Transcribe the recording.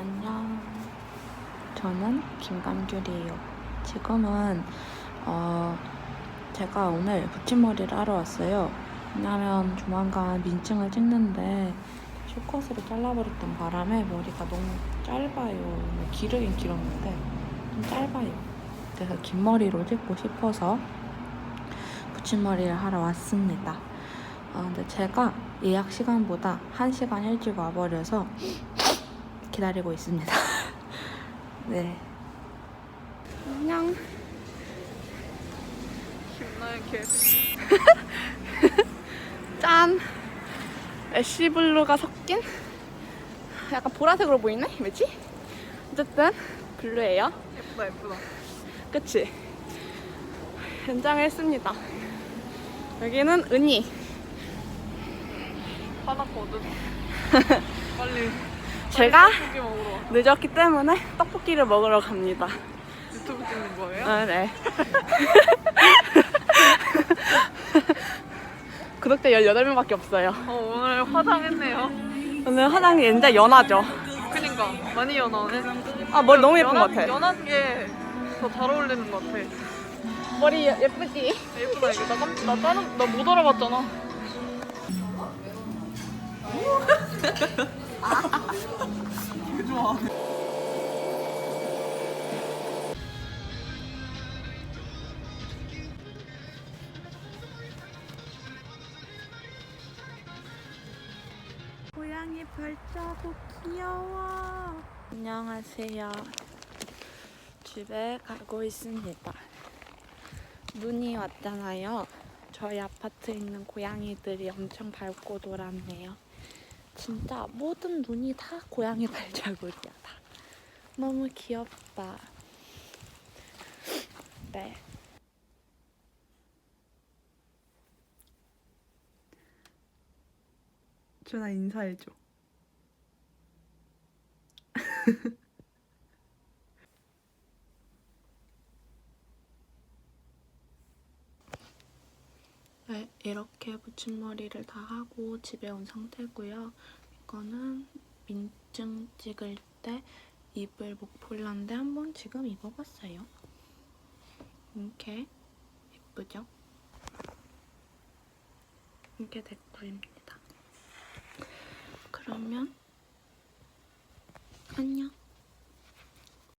안녕. 저는 김감귤이에요. 지금은 어 제가 오늘 붙임머리를 하러 왔어요. 왜냐면 조만간 민증을 찍는데 쇼컷으로 잘라버렸던 바람에 머리가 너무 짧아요. 기르긴 길었는데 좀 짧아요. 그래서 긴 머리로 찍고 싶어서 붙임머리를 하러 왔습니다. 아, 근데 제가 예약 시간보다 1시간 일찍 와버려서 기다리고 있습니다. 네. 안녕. 김나연 개. 짠. 애쉬 블루가 섞인 약간 보라색으로 보이네? 왜지? 어쨌든 블루예요. 예쁘다 예쁘다. 그치? 연장을 했습니다. 여기는 은희. 화났거든. 제가. 늦었기 때문에 떡볶이를 먹으러 갑니다. 유튜브 찍는 거예요? 아, 네. 구독자 18명밖에 없어요. 어, 오늘 화장했네요. 오늘 화장이 진짜 연하죠? 그니까 많이 연하네. 아, 머리 너무 예쁜 것 연한, 같아. 연한 게 더 잘 어울리는 것 같아. 머리 예- 예쁘지? 예쁘다 이게 나, 깜- 나 다른 나 못 알아봤잖아. 좋아. 고양이 발자국 귀여워. 안녕하세요. 집에 가고 있습니다. 눈이 왔잖아요. 저희 아파트에 있는 고양이들이 엄청 밟고 놀았네요. 진짜 모든 눈이 다 고양이 발자국이야. 다. 너무 귀엽다. 네. 준아 인사해줘. 이렇게 붙임머리를 다 하고 집에 온 상태고요. 이거는 민증 찍을 때 입을 목폴라인데 한번 지금 입어봤어요. 이렇게 예쁘죠? 이게 댓글입니다. 그러면 안녕.